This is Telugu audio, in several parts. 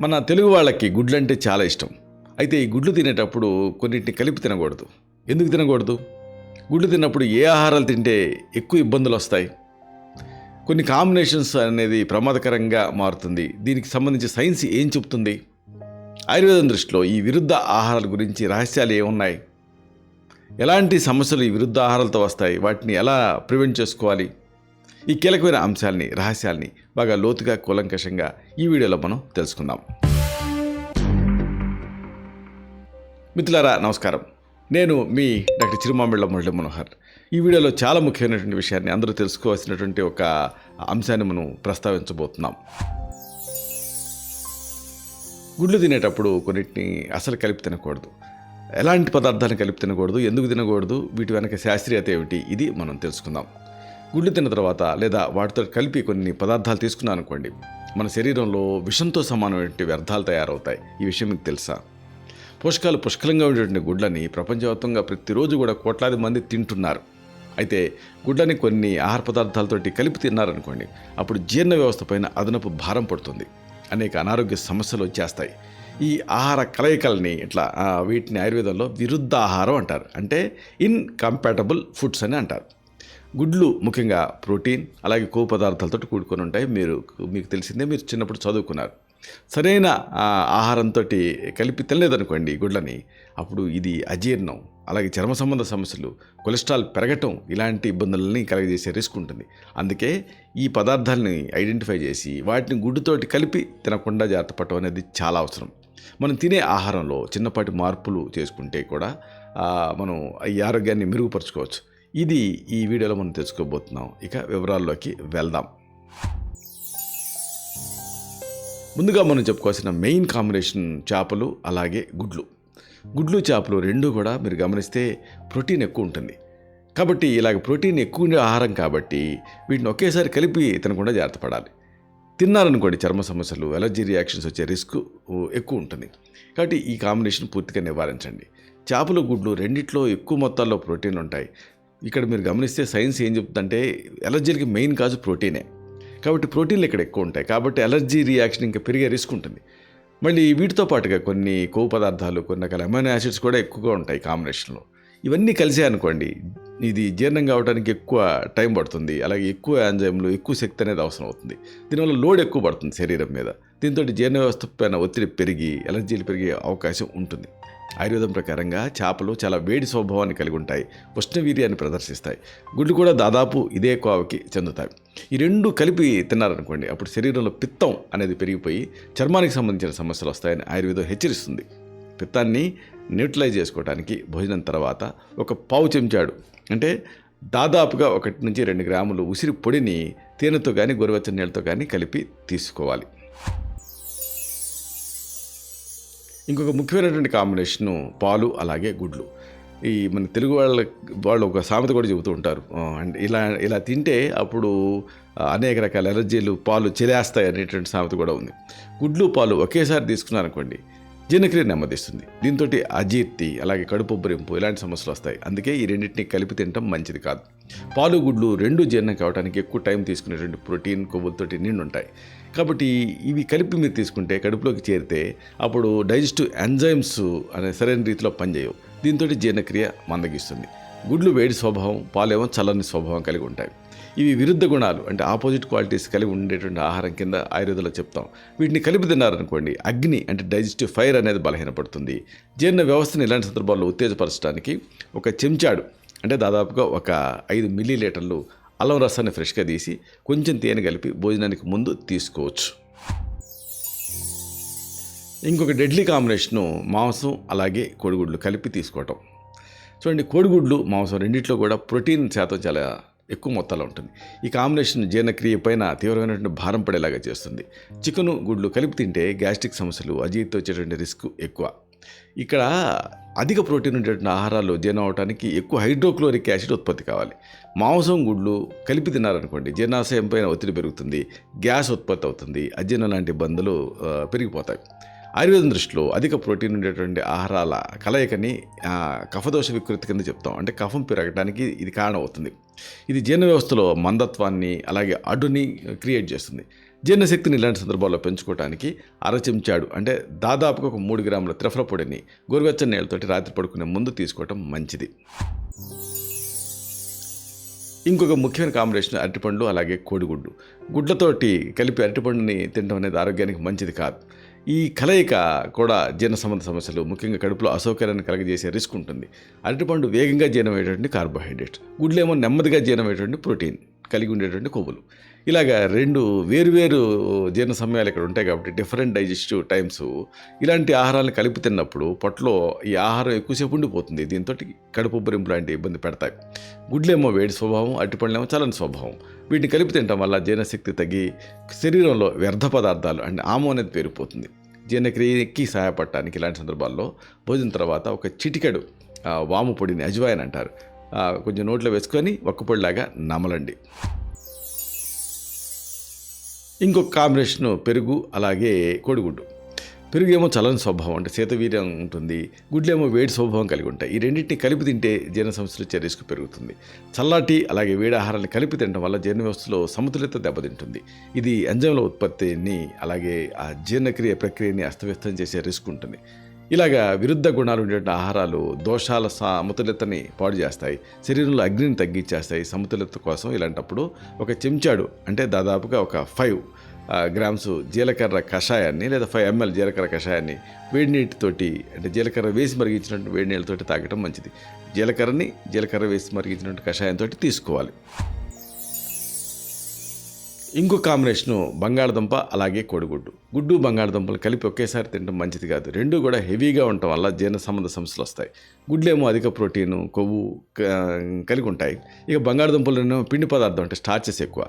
మన తెలుగు వాళ్ళకి గుడ్లు అంటే చాలా ఇష్టం. అయితే ఈ గుడ్లు తినేటప్పుడు కొన్నింటిని కలిపి తినకూడదు. ఎందుకు తినకూడదు? గుడ్లు తిన్నప్పుడు ఏ ఆహారాలు తింటే ఎక్కువ ఇబ్బందులు వస్తాయి? కొన్ని కాంబినేషన్స్ అనేది ప్రమాదకరంగా మారుతుంది. దీనికి సంబంధించి సైన్స్ ఏం చెప్తుంది? ఆయుర్వేదం దృష్టిలో ఈ విరుద్ధ ఆహారాల గురించి రహస్యాలు ఏమున్నాయి? ఎలాంటి సమస్యలు ఈ విరుద్ధ ఆహారాలతో వస్తాయి? వాటిని ఎలా ప్రివెంట్ చేసుకోవాలి? ఈ కీలకమైన అంశాలని రహస్యాల్ని బాగా లోతుగా కూలంకషంగా ఈ వీడియోలో మనం తెలుసుకుందాం. మిత్రులారా నమస్కారం. నేను మీ డాక్టర్ చిరుమామిళ్ళ మురళి మనోహర్. ఈ వీడియోలో చాలా ముఖ్యమైనటువంటి విషయాన్ని అందరూ తెలుసుకోవాల్సినటువంటి ఒక అంశాన్ని మనం ప్రస్తావించబోతున్నాం. గుడ్లు తినేటప్పుడు కొన్నిటిని అసలు కలిపి తినకూడదు. ఎలాంటి పదార్థాలను కలిపి తినకూడదు ఎందుకు తినకూడదు వీటి వెనక శాస్త్రీయత ఏమిటి ఇది మనం తెలుసుకుందాం. గుడ్లు తిన్న తర్వాత లేదా వాటితో కలిపి కొన్ని పదార్థాలు తీసుకున్నాను అనుకోండి మన శరీరంలో విషంతో సమానమైన వ్యర్థాలు తయారవుతాయి. ఈ విషయం మీకు తెలుసా? పోషకాలు పుష్కలంగా ఉండేటువంటి గుడ్లని ప్రపంచవ్యాప్తంగా ప్రతిరోజు కూడా కోట్లాది మంది తింటున్నారు. అయితే గుడ్లని కొన్ని ఆహార పదార్థాలతోటి కలిపి తిన్నారనుకోండి అప్పుడు జీర్ణ వ్యవస్థ పైన అదనపు భారం పడుతుంది. అనేక అనారోగ్య సమస్యలు వచ్చేస్తాయి. ఈ ఆహార కలయికల్ని ఇట్లా వీటిని ఆయుర్వేదంలో విరుద్ధ ఆహారం అంటారు. అంటే ఇన్కంపాటబుల్ ఫుడ్స్ అని అంటారు. గుడ్లు ముఖ్యంగా ప్రోటీన్ అలాగే కొవ్వు పదార్థాలతో కూడుకొని ఉంటాయి. మీరు మీకు తెలిసిందే మీరు చిన్నప్పుడు చదువుకున్నారు. సరైన ఆహారంతో కలిపి తినలేదనుకోండి ఈ గుడ్లని అప్పుడు ఇది అజీర్ణం అలాగే చర్మ సంబంధ సమస్యలు కొలెస్ట్రాల్ పెరగటం ఇలాంటి ఇబ్బందులని కలగజేసే రిస్క్ ఉంటుంది. అందుకే ఈ పదార్థాలని ఐడెంటిఫై చేసి వాటిని గుడ్డుతోటి కలిపి తినకుండా జాగ్రత్త పడటం అనేది చాలా అవసరం. మనం తినే ఆహారంలో చిన్నపాటి మార్పులు చేసుకుంటే కూడా మనం ఈ ఆరోగ్యాన్ని మెరుగుపరచుకోవచ్చు. ఇది ఈ వీడియోలో మనం తెలుసుకోబోతున్నాం. ఇక వివరాల్లోకి వెళ్దాం. ముందుగా మనం చెప్పుకోవాల్సిన మెయిన్ కాంబినేషన్ చేపలు అలాగే గుడ్లు. గుడ్లు చేపలు రెండు కూడా మీరు గమనిస్తే ప్రోటీన్ ఎక్కువ ఉంటుంది. కాబట్టి ఇలాగ ప్రోటీన్ ఎక్కువ ఉండే ఆహారం కాబట్టి వీటిని ఒకేసారి కలిపి తినకుండా జాగ్రత్త పడాలి. తిన్నారనుకోండి చర్మ సమస్యలు ఎలర్జీ రియాక్షన్స్ వచ్చే రిస్క్ ఎక్కువ ఉంటుంది. కాబట్టి ఈ కాంబినేషన్ పూర్తిగా నివారించండి. చేపలు గుడ్లు రెండిట్లో ఎక్కువ మొత్తాల్లో ప్రోటీన్ ఉంటాయి. ఇక్కడ మీరు గమనిస్తే సైన్స్ ఏం చెప్తుందంటే ఎలర్జీలకి మెయిన్ కాజు ప్రోటీనే. కాబట్టి ప్రోటీన్లు ఇక్కడ ఎక్కువ ఉంటాయి. కాబట్టి ఎలర్జీ రియాక్షన్ ఇంకా పెరిగే రిస్క్ ఉంటుంది. మళ్ళీ వీటితో పాటుగా కొన్ని కొవ్వు పదార్థాలు కొన్ని రకాల అమైనో యాసిడ్స్ కూడా ఎక్కువగా ఉంటాయి కాంబినేషన్లో. ఇవన్నీ కలిసే అనుకోండి ఇది జీర్ణం కావడానికి ఎక్కువ టైం పడుతుంది. అలాగే ఎక్కువ ఎంజైమ్లు ఎక్కువ శక్తి అనేది అవసరం అవుతుంది. దీనివల్ల లోడ్ ఎక్కువ పడుతుంది శరీరం మీద. దీంతో జీర్ణ వ్యవస్థ పైన ఒత్తిడి పెరిగి ఎలర్జీలు పెరిగే అవకాశం ఉంటుంది. ఆయుర్వేదం ప్రకారంగా చేపలు చాలా వేడి స్వభావాన్ని కలిగి ఉంటాయి ఉష్ణవీర్యాన్ని ప్రదర్శిస్తాయి. గుడ్లు కూడా దాదాపు ఇదే కోవకి చెందుతాయి. ఈ రెండు కలిపి తిన్నారనుకోండి అప్పుడు శరీరంలో పిత్తం అనేది పెరిగిపోయి చర్మానికి సంబంధించిన సమస్యలు వస్తాయని ఆయుర్వేదం హెచ్చరిస్తుంది. పిత్తాన్ని న్యూట్రలైజ్ చేసుకోవడానికి భోజనం తర్వాత ఒక పావు చెంచాడు అంటే దాదాపుగా ఒకటి నుంచి రెండు గ్రాములు ఉసిరి పొడిని తేనెతో కానీ గోరువెచ్చని నీళ్ళతో కానీ కలిపి తీసుకోవాలి. ఇంకొక ముఖ్యమైనటువంటి కాంబినేషను పాలు అలాగే గుడ్లు. ఈ మన తెలుగు వాళ్ళ వాళ్ళు ఒక సామెత కూడా చెబుతూ ఉంటారు. అండ్ ఇలా ఇలా తింటే అప్పుడు అనేక రకాల ఎలర్జీలు పాలు చెలేస్తాయి అనేటువంటి సామెత కూడా ఉంది. గుడ్లు పాలు ఒకేసారి తీసుకున్నారనుకోండి జీర్ణక్రియ నెమ్మదిస్తుంది. దీంతో అజీర్తి అలాగే కడుపు ఉబ్బరింపు ఇలాంటి సమస్యలు వస్తాయి. అందుకే ఈ రెండింటిని కలిపి తినడం మంచిది కాదు. పాలు గుడ్లు రెండు జీర్ణం కావడానికి ఎక్కువ టైం తీసుకునేటువంటి ప్రోటీన్ కొవ్వులతోటి నిండు ఉంటాయి కాబట్టి ఇవి కలిపి మీరు తీసుకుంటే కడుపులోకి చేరితే అప్పుడు డైజెస్టివ్ ఎంజైమ్స్ అనే సరైన రీతిలో పనిచేయవు. దీంతో జీర్ణక్రియ మందగిస్తుంది. గుడ్లు వేడి స్వభావం పాలేమో చల్లని స్వభావం కలిగి ఉంటాయి. ఇవి విరుద్ధ గుణాలు అంటే ఆపోజిట్ క్వాలిటీస్ కలిగి ఉండేటువంటి ఆహారం కింద ఆయుర్వేదంలో చెప్తాం. వీటిని కలిపి తిన్నారనుకోండి అగ్ని అంటే డైజెస్టివ్ ఫైర్ అనేది బలహీనపడుతుంది. జీర్ణ వ్యవస్థను ఇలాంటి సందర్భాల్లో ఉత్తేజపరచడానికి ఒక చెంచాడు అంటే దాదాపుగా ఒక ఐదు మిల్లీ లీటర్లు అల్లం రసాన్ని ఫ్రెష్గా తీసి కొంచెం తేనె కలిపి భోజనానికి ముందు తీసుకోవచ్చు. ఇంకొక డెడ్లీ కాంబినేషను మాంసం అలాగే కోడిగుడ్లు కలిపి తీసుకోవటం. చూడండి కోడిగుడ్లు మాంసం రెండిట్లో కూడా ప్రోటీన్ శాతం చాలా ఎక్కువ మొత్తాలో ఉంటుంది. ఈ కాంబినేషన్ జీర్ణక్రియ పైన తీవ్రమైనటువంటి భారం పడేలాగా చేస్తుంది. చికెను గుడ్లు కలిపి తింటే గ్యాస్ట్రిక్ సమస్యలు అజీర్తి వచ్చేటువంటి రిస్క్ ఎక్కువ. ఇక్కడ అధిక ప్రోటీన్ ఉండేటువంటి ఆహారాలు జీర్ణం అవడానికి ఎక్కువ హైడ్రోక్లోరిక్ యాసిడ్ ఉత్పత్తి కావాలి. మాంసం గుడ్లు కలిపి తిన్నారనుకోండి జీర్ణాశయం పైన ఒత్తిడి పెరుగుతుంది గ్యాస్ ఉత్పత్తి అవుతుంది అజీర్ణం లాంటి ఇబ్బందులు పెరిగిపోతాయి. ఆయుర్వేదం దృష్టిలో అధిక ప్రోటీన్ ఉండేటువంటి ఆహారాల కలయికని కఫదోష వికృతి కింద చెప్తాం. అంటే కఫం పెరగడానికి ఇది కారణం అవుతుంది ఇది జీర్ణ వ్యవస్థలో మందత్వాన్ని అలాగే అడ్డుని క్రియేట్ చేస్తుంది. జీర్ణశక్తిని ఇలాంటి సందర్భాల్లో పెంచుకోవడానికి అరచెంచాడు. అంటే దాదాపుగా ఒక మూడు గ్రాముల త్రిఫల పొడిని గోరువెచ్చని నీళ్ళతోటి రాత్రి పడుకునే ముందు తీసుకోవటం మంచిది. ఇంకొక ముఖ్యమైన కాంబినేషన్ అరటిపండ్లు అలాగే కోడిగుడ్డు. గుడ్లతోటి కలిపి అరటిపండుని తినడం అనేది ఆరోగ్యానికి మంచిది కాదు. ఈ కలయిక కూడా జీర్ణ సంబంధ సమస్యలు ముఖ్యంగా కడుపులో అసౌకర్యాన్ని కలగజేసే రిస్క్ ఉంటుంది. అరటిపండు వేగంగా జీర్ణమయ్యేటువంటి కార్బోహైడ్రేట్. గుడ్లేమో నెమ్మదిగా జీర్ణమయ్యేటువంటి ప్రోటీన్. కలిగి ఉండేటువంటి కొవ్వులు. ఇలాగ రెండు వేరువేరు జీర్ణ సమయాలు ఇక్కడ ఉంటాయి కాబట్టి డిఫరెంట్ డైజెస్టివ్ టైమ్స్ ఇలాంటి ఆహారాలను కలిపి తిన్నప్పుడు పొట్టలో ఈ ఆహారం ఎక్కువసేపు ఉండిపోతుంది. దీంతో కడుపు ఉబ్బరింపు లాంటి ఇబ్బంది పెడతాయి. గుడ్లేమో వేడి స్వభావం అరటిపండ్లేమో చలని స్వభావం. వీటిని కలిపి తినడం వల్ల జీర్ణశక్తి తగ్గి శరీరంలో వ్యర్థ పదార్థాలు అంటే ఆమో అనేది పేరుపోతుంది జీర్ణక్రియకి సహాయపడటానికి ఇలాంటి సందర్భాల్లో భోజనం తర్వాత ఒక చిటికెడు వాము పొడిని అజ్వాయన్ అంటారు. కొంచెం నోట్లో వేసుకొని ఒక్కపొడిలాగా నమలండి. ఇంకొక కాంబినేషను పెరుగు అలాగే కోడిగుడ్డు. పెరుగు ఏమో చలని స్వభావం అంటే శీతవీర్యం ఉంటుంది గుడ్లేమో వేడి స్వభావం కలిగి ఉంటాయి. ఈ రెండింటిని కలిపి తింటే జీర్ణ సమస్యలు వచ్చే రిస్క్ పెరుగుతుంది. చల్లటి అలాగే వేడి ఆహారాన్ని కలిపి తినడం వల్ల జీర్ణ వ్యవస్థలో సమతుల్యత దెబ్బతింటుంది. ఇది ఎంజైమ్ల ఉత్పత్తిని అలాగే ఆ జీర్ణక్రియ ప్రక్రియని అస్తవ్యస్తం చేసే రిస్క్ ఉంటుంది. ఇలాగా విరుద్ధ గుణాలు ఉండేటువంటి ఆహారాలు దోషాల సమతుల్యతని పాడు చేస్తాయి. శరీరంలో అగ్నిని తగ్గించేస్తాయి సమతుల్యత కోసం ఇలాంటప్పుడు ఒక చెంచాడు అంటే దాదాపుగా ఒక ఫైవ్ గ్రామ్స్ జీలకర్ర కషాయాన్ని లేదా ఫైవ్ ఎంఎల్ జీలకర్ర కషాయాన్ని వేడి నీటితోటి అంటే జీలకర్ర వేసి మరిగించినట్టు వేడి నీళ్ళతోటి తాగటం మంచిది. జీలకర్రని జీలకర్ర వేసి మరిగించినట్టు కషాయంతో తీసుకోవాలి. ఇంకో కాంబినేషను బంగాళదుంప అలాగే కోడిగుడ్డు. గుడ్డు బంగాళదుంపలు కలిపి ఒకేసారి తినడం మంచిది కాదు. రెండు కూడా హెవీగా ఉండటం వల్ల జీర్ణ సంబంధ సమస్యలు వస్తాయి. గుడ్లేమో అధిక ప్రోటీను కొవ్వు క- కలిగి ఉంటాయి. ఇక బంగాళదుంపలు పిండి పదార్థం అంటే స్టార్చెస్ ఎక్కువ.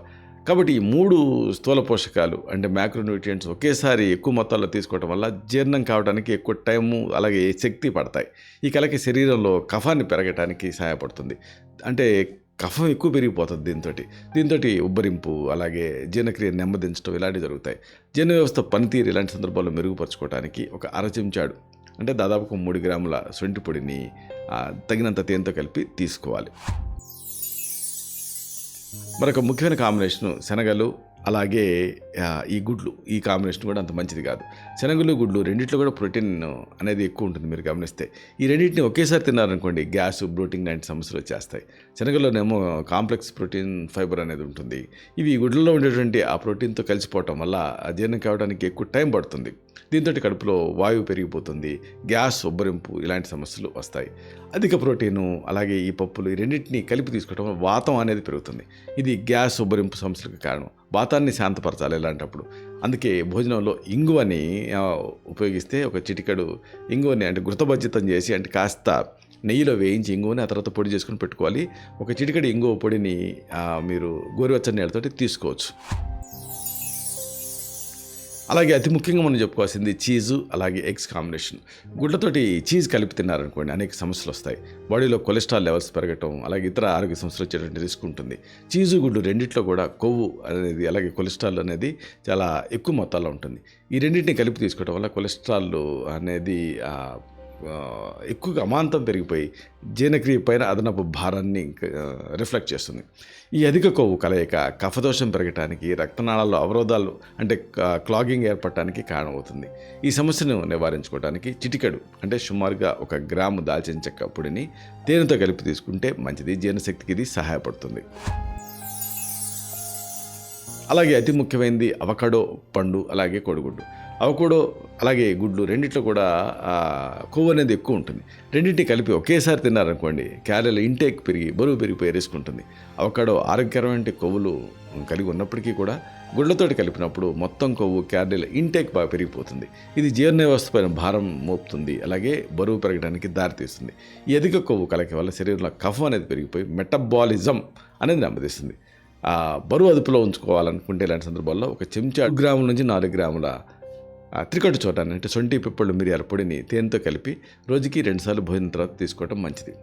కాబట్టి ఈ మూడు స్థూల పోషకాలు అంటే మ్యాక్రోన్యూట్రియంట్స్ ఒకేసారి ఎక్కువ మొత్తాల్లో తీసుకోవడం వల్ల జీర్ణం కావడానికి ఎక్కువ టైము అలాగే శక్తి పడతాయి. ఈ కలకి శరీరంలో కఫాన్ని పెరగటానికి సహాయపడుతుంది. అంటే కఫం ఎక్కువ పెరిగిపోతుంది దీంతో దీంతో ఉబ్బరింపు అలాగే జీర్ణక్రియ నెమ్మదించడం ఇలాంటివి జరుగుతాయి. జీర్ణ వ్యవస్థ పనితీరు ఇలాంటి సందర్భాల్లో మెరుగుపరచుకోవడానికి ఒక అరచెంచాడు అంటే దాదాపు మూడు గ్రాముల సొంటి పొడిని తగినంత తేనెతో కలిపి తీసుకోవాలి. మరొక ముఖ్యమైన కాంబినేషను శనగలు అలాగే ఈ గుడ్లు ఈ కాంబినేషన్ కూడా అంత మంచిది కాదు. శనగలు గుడ్లు రెండిట్లో కూడా ప్రోటీన్ అనేది ఎక్కువ ఉంటుంది మీరు గమనిస్తే. ఈ రెండింటిని ఒకేసారి తిన్నారనుకోండి గ్యాస్ బ్లోటింగ్ లాంటి సమస్యలు వచ్చేస్తాయి. శనగల్లోనేమో కాంప్లెక్స్ ప్రోటీన్ ఫైబర్ అనేది ఉంటుంది. ఇవి ఈ గుడ్లలో ఉండేటువంటి ఆ ప్రోటీన్తో కలిసిపోవటం వల్ల ఆ జీర్ణం కావడానికి ఎక్కువ టైం పడుతుంది. దీంతో కడుపులో వాయువు పెరిగిపోతుంది గ్యాస్ ఉబ్బరింపు ఇలాంటి సమస్యలు వస్తాయి. అధిక ప్రోటీను అలాగే ఈ పప్పులు ఈ రెండింటిని కలిపి తీసుకోవడం వల్ల వాతం అనేది పెరుగుతుంది. ఇది గ్యాస్ ఉబ్బరింపు సమస్యలకు కారణం. వాతాన్ని శాంతపరచాలి ఇలాంటప్పుడు. అందుకే భోజనంలో ఇంగువని ఉపయోగిస్తే ఒక చిటికెడు ఇంగువని అంటే గుర్తభజితం చేసి అంటే కాస్త నెయ్యిలో వేయించి ఇంగువని ఆ తర్వాత పొడి చేసుకుని పెట్టుకోవాలి. ఒక చిటికెడు ఇంగువ పొడిని మీరు గోరువెచ్చని నీళ్ళతోటి తీసుకోవచ్చు. అలాగే అతి ముఖ్యంగా మనం చెప్పుకోవాల్సింది చీజు అలాగే ఎగ్స్ కాంబినేషన్. గుడ్లతోటి చీజ్ కలిపి తిన్నారనుకోండి అనేక సమస్యలు వస్తాయి. బాడీలో కొలెస్ట్రాల్ లెవెల్స్ పెరగటం అలాగే ఇతర ఆరోగ్య సమస్యలు వచ్చేటువంటి రిస్క్ ఉంటుంది. చీజు గుడ్డు రెండిట్లో కూడా కొవ్వు అనేది అలాగే కొలెస్ట్రాల్ అనేది చాలా ఎక్కువ మొత్తాల్లో ఉంటుంది. ఈ రెండింటిని కలిపి తీసుకోవడం వల్ల కొలెస్ట్రాల్ అనేది ఎక్కువగా అమాంతం పెరిగిపోయి జీర్ణక్రియ పైన అదనపు భారాన్ని రిఫ్లెక్ట్ చేస్తుంది. ఈ అధిక కొవ్వు కలయిక కఫదోషం పెరగటానికి రక్తనాళాల్లో అవరోధాలు అంటే క్లాగింగ్ ఏర్పడటానికి కారణమవుతుంది. ఈ సమస్యను నివారించుకోవడానికి చిటికెడు అంటే సుమారుగా ఒక గ్రాము దాల్చిన చెక్క పొడిని తేనెతో కలిపి తీసుకుంటే మంచిది జీర్ణశక్తికి ఇది సహాయపడుతుంది. అలాగే అతి ముఖ్యమైనది అవకాడో పండు అలాగే కోడిగుడ్డు. అవకాడో అలాగే గుడ్లు రెండిట్లో కూడా కొవ్వు అనేది ఎక్కువ ఉంటుంది. రెండింటిని కలిపి ఒకేసారి తిన్నారనుకోండి క్యాలరీలు ఇంటేక్ పెరిగి బరువు పెరిగిపోయే రిస్క్ ఉంటుంది. అవకాడో ఆరోగ్యకరమైన కొవ్వులు కలిగి ఉన్నప్పటికీ కూడా గుడ్లతోటి కలిపినప్పుడు మొత్తం కొవ్వు క్యాలరీల ఇంటేక్ బాగా పెరిగిపోతుంది. ఇది జీర్ణ వ్యవస్థ పైన భారం మోపుతుంది. అలాగే బరువు పెరగడానికి దారితీస్తుంది. ఈ అధిక కొవ్వు కలకి వల్ల శరీరంలో కఫం అనేది పెరిగిపోయి మెటబాలిజం అనేది నెమ్మదిస్తుంది. ఆ బరువు అదుపులో ఉంచుకోవాలనుకుంటే ఇలాంటి సందర్భాల్లో ఒక చెంచా గ్రాముల నుంచి నాలుగు గ్రాముల త్రికట్టు చోటాన్ని అంటే సొంటి పిప్పళ్ళు మిరియాల పొడిని తేనెతో కలిపి రోజుకి రెండుసార్లు భోజనం తర్వాత తీసుకోవడం మంచిది.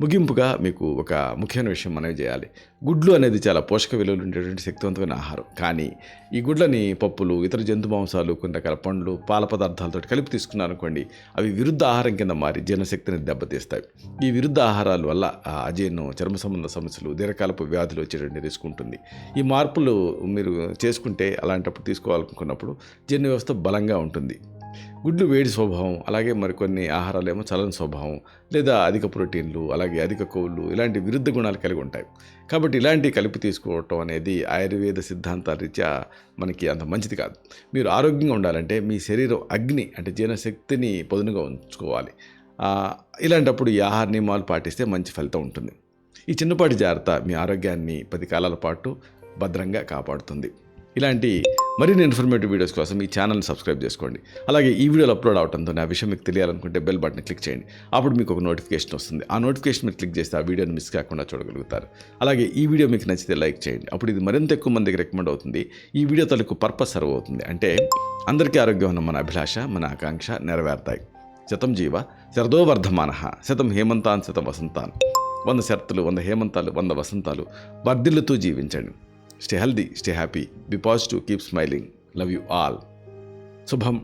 ముగింపుగా మీకు ఒక ముఖ్యమైన విషయం మనవి చేయాలి. గుడ్లు అనేది చాలా పోషక విలువలు ఉండేటువంటి శక్తివంతమైన ఆహారం. కానీ ఈ గుడ్లని పప్పులు ఇతర జంతు మాంసాలు కొన్ని రకాల పండ్లు పాల పదార్థాలతో కలిపి తీసుకున్నారనుకోండి అవి విరుద్ధ ఆహారం కింద మారి జీర్ణశక్తిని దెబ్బతీస్తాయి. ఈ విరుద్ధ ఆహారాల వల్ల అజీర్ణం చర్మ సంబంధ సమస్యలు దీర్ఘకాలపు వ్యాధులు వచ్చేటువంటి రిస్క్ ఉంటుంది. ఈ మార్పులు మీరు చేసుకుంటే అలాంటప్పుడు తీసుకోవాలనుకున్నప్పుడు జీర్ణ వ్యవస్థ బలంగా ఉంటుంది. గుడ్లు వేడి స్వభావం అలాగే మరికొన్ని ఆహారాలు ఏమో చలని స్వభావం లేదా అధిక ప్రోటీన్లు అలాగే అధిక కొవ్వులు ఇలాంటి విరుద్ధ గుణాలు కలిగి ఉంటాయి. కాబట్టి ఇలాంటివి కలిపి తీసుకోవటం అనేది ఆయుర్వేద సిద్ధాంతాల రీత్యా మనకి అంత మంచిది కాదు. మీరు ఆరోగ్యంగా ఉండాలంటే మీ శరీరం అగ్ని అంటే జీర్ణశక్తిని పదునుగా ఉంచుకోవాలి. ఇలాంటప్పుడు ఈ ఆహార నియమాలు పాటిస్తే మంచి ఫలితం ఉంటుంది. ఈ చిన్నపాటి జాగ్రత్త మీ ఆరోగ్యాన్ని పది కాలాల పాటు భద్రంగా కాపాడుతుంది. ఇలాంటి మరిన్ని ఇన్ఫర్మేటివ్ వీడియోస్ కోసం ఈ ఛానల్ని సబ్స్క్రైబ్ చేసుకోండి. అలాగే ఈ వీడియోలు అప్లోడ్ అవడంతో నా విషయం మీకు తెలియాలనుకుంటే బెల్ బటన్ క్లిక్ చేయండి. అప్పుడు మీకు ఒక నోటిఫికేషన్ వస్తుంది. ఆ నోటిఫికేషన్ మీరు క్లిక్ చేస్తే ఆ వీడియోని మిస్ కాకుండా చూడగలుగుతారు. అలాగే ఈ వీడియో మీకు నచ్చితే లైక్ చేయండి. అప్పుడు ఇది మరింత ఎక్కువ మందికి రికమెండ్ అవుతుంది. ఈ వీడియో తలకు పర్పస్ సర్వ్ అవుతుంది. అంటే అందరికీ ఆరోగ్యం ఉన్న మన అభిలాష మన ఆకాంక్ష నెరవేరుతాయి. శతం జీవ శరదో వర్ధమాన. శతం హేమంతాన్ శతం వసంతాన్. వంద శరత్తులు వంద హేమంతాలు వంద వసంతాలు. వర్ధిల్లుతూ జీవించండి. Stay healthy stay happy be positive keep smiling love you all Shubham